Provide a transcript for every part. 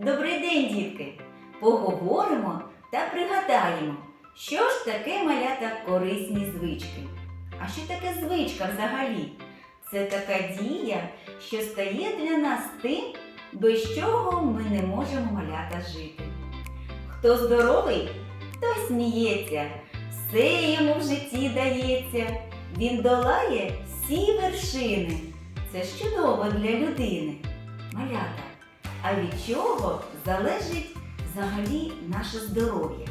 Добрий день, дітки! Поговоримо та пригадаємо, що ж таке малята корисні звички. А що таке звичка взагалі? Це така дія, що стає для нас тим, без чого ми не можемо малята жити. Хто здоровий, той сміється, все йому в житті дається, він долає всі вершини. Це ж чудово для людини. Малята. А від чого залежить взагалі наше здоров'я?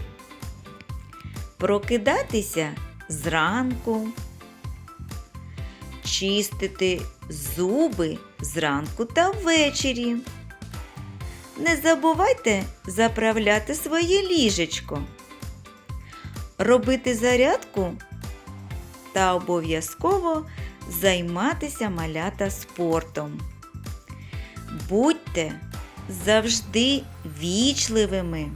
Прокидатися зранку, чистити зуби зранку та ввечері. Не забувайте заправляти своє ліжечко, робити зарядку та обов'язково займатися малята спортом. Будьте завжди вічливими.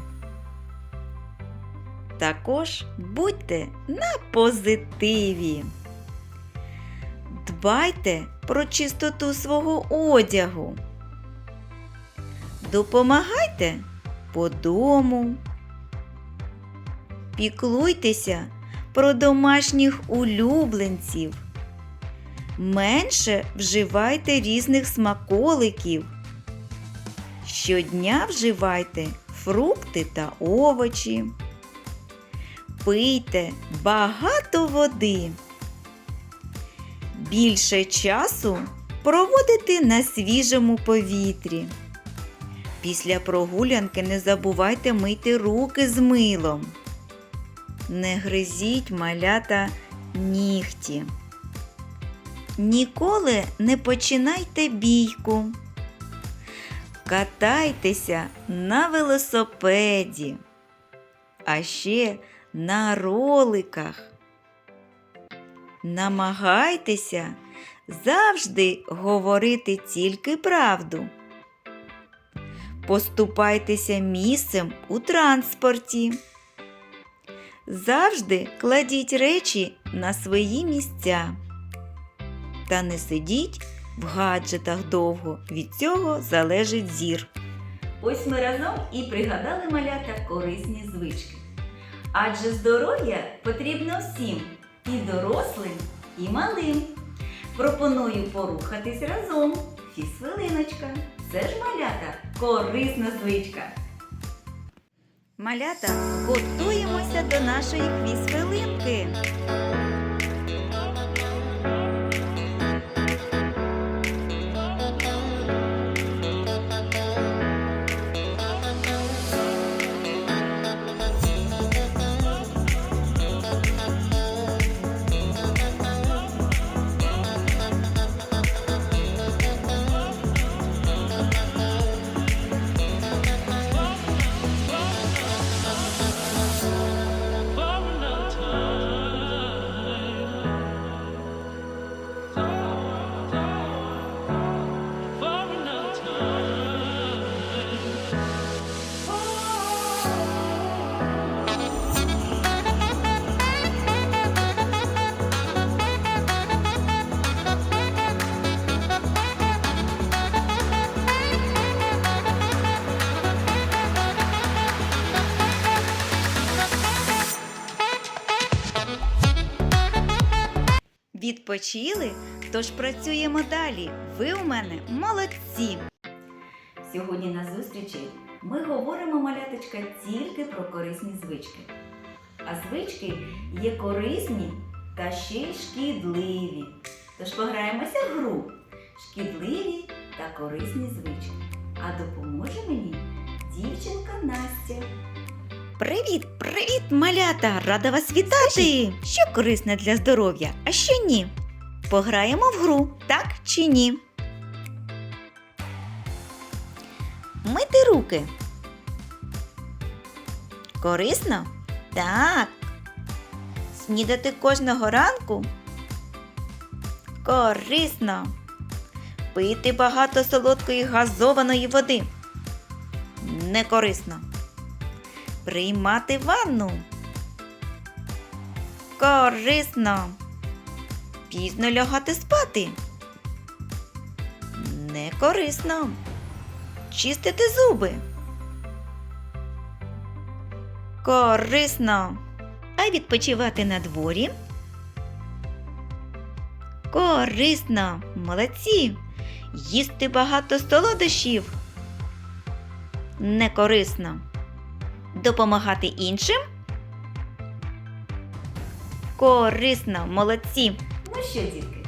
Також будьте на позитиві. Дбайте про чистоту свого одягу. Допомагайте по дому. Піклуйтеся про домашніх улюбленців. Менше вживайте різних смаколиків. Щодня вживайте фрукти та овочі. Пийте багато води. Більше часу проводити на свіжому повітрі. Після прогулянки не забувайте мити руки з милом. Не гризіть малята нігті. Ніколи не починайте бійку. Катайтеся на велосипеді, а ще на роликах. Намагайтеся завжди говорити тільки правду. Поступайтеся місцем у транспорті. Завжди кладіть речі на свої місця. Та не сидіть в гаджетах довго, від цього залежить зір. Ось ми разом і пригадали малята корисні звички. Адже здоров'я потрібно всім і дорослим, і малим. Пропоную порухатись разом. Фізхвилиночка. Це ж малята корисна звичка. Малята, готуємося до нашої квіз-хвилинки. Відпочили? Тож працюємо далі. Ви у мене молодці! Сьогодні на зустрічі ми говоримо маляточка тільки про корисні звички. А звички є корисні та ще й шкідливі. Тож пограємося в гру шкідливі та корисні звички. А допоможе мені дівчинка Настя. Привіт, привіт, малята! Рада вас вітати! Що корисне для здоров'я, а що ні? Пограємо в гру, так чи ні? Мити руки. Корисно? Так. Снідати кожного ранку? Корисно. Пити багато солодкої газованої води. Не корисно. Приймати ванну. Корисно. Пізно лягати спати. Не корисно. Чистити зуби. Корисно. А відпочивати на дворі? Корисно. Молодці. Їсти багато солодощів. Не корисно. Допомагати іншим? Корисно, молодці. Ну що, дітки,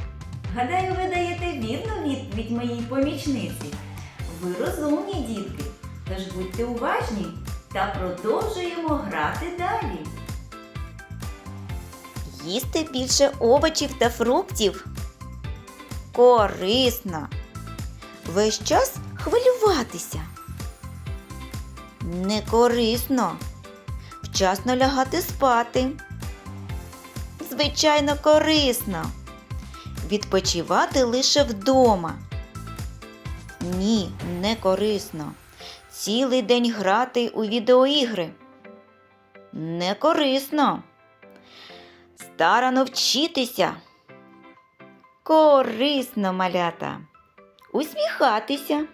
гадаю, ви даєте вірну відповідь моїй помічниці. Ви розумні дітки, тож будьте уважні та продовжуємо грати далі. Їсти більше овочів та фруктів. Корисно. Весь час хвилюватися. Не корисно. Вчасно лягати спати. Звичайно, корисно. Відпочивати лише вдома. Ні, не корисно. Цілий день грати у відеоігри. Не корисно. Старано вчитися. Корисно, малята. Усміхатися.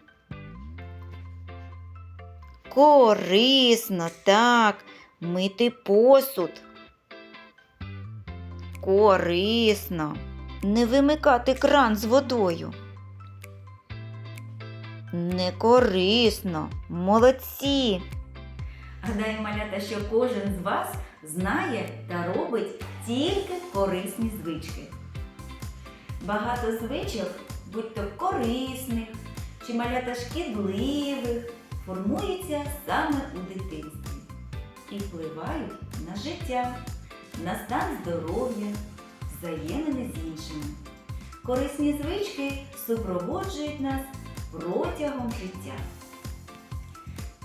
Корисно, так, мити посуд. Корисно. Не вимикати кран з водою. Не корисно. Молодці. Гадаю, малята, що кожен з вас знає та робить тільки корисні звички. Багато звичок, будь то корисних чи малята шкідливих, формуються саме у дитинстві і впливають на життя, на стан здоров'я, взаємини з іншими. Корисні звички супроводжують нас протягом життя.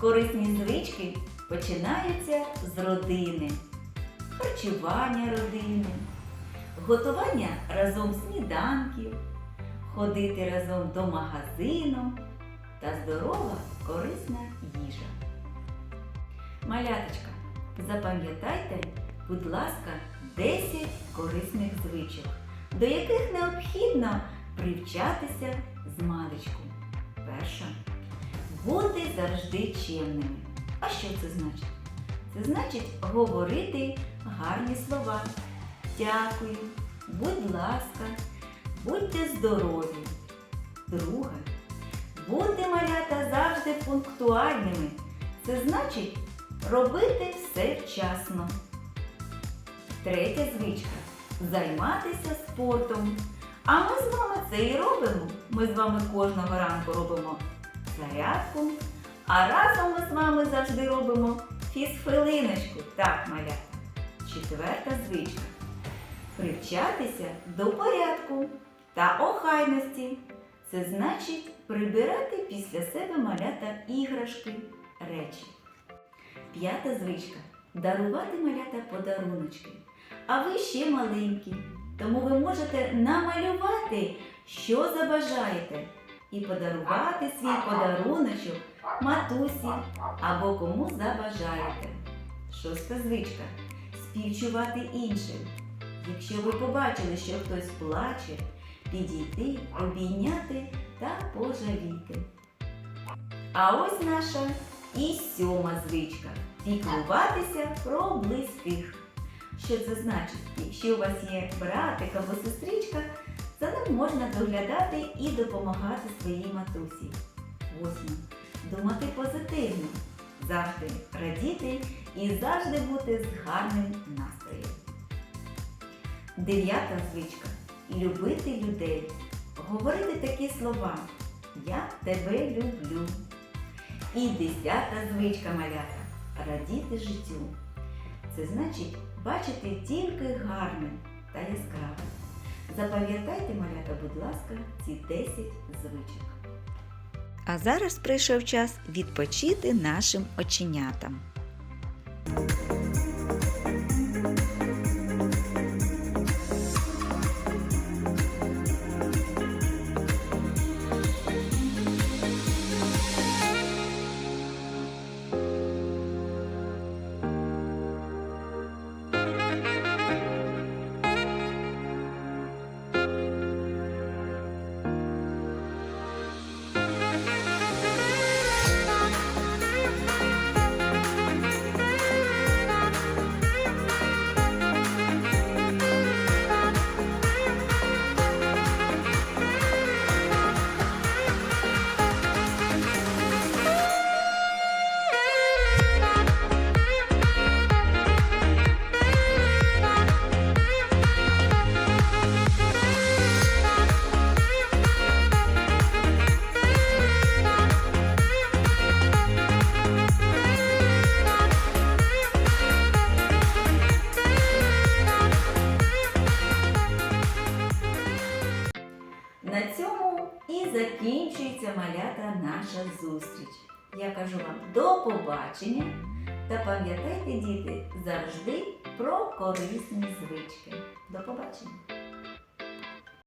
Корисні звички починаються з родини, харчування родини, готування разом сніданків, ходити разом до магазину та здорова корисна їжа. Маляточка, запам'ятайте, будь ласка, 10 корисних звичок, до яких необхідно привчатися з маличку. Перша бути завжди чемними. А що це значить? Це значить говорити гарні слова. Дякую, будь ласка, будьте здорові. Друге, бути малята завжди пунктуальними. Це значить робити все вчасно. Третя звичка займатися спортом. А ми з вами це і робимо. Ми з вами кожного ранку робимо зарядку, а разом ми з вами завжди робимо фізхвилиночку. Так, малята. Четверта звичка. Привчатися до порядку та охайності. Це значить прибирати після себе малята іграшки, речі. П'ята звичка дарувати малята подаруночки. А ви ще маленькі, тому ви можете намалювати, що забажаєте, і подарувати свій подаруночок матусі або кому забажаєте. Шоста звичка співчувати іншим. Якщо ви побачили, що хтось плаче, підійти, обійняти та пожаліти. А ось наша і сьома звичка піклуватися про близьких. Що це значить? Якщо у вас є братик або сестричка, за ним можна доглядати і допомагати своїй матусі. Восьме. Думати позитивно, завжди радіти і завжди бути з гарним настроєм. Дев'ята звичка любити людей. Говорити такі слова Я тебе люблю. І десята звичка малята радіти життю. Це значить бачити тільки гарне та яскраве. Запам'ятайте, малята, будь ласка, ці 10 звичок. А зараз прийшов час відпочити нашим оченятам. Закінчується малята наша зустріч. Я кажу вам до побачення та пам'ятайте, діти, завжди про корисні звички. До побачення!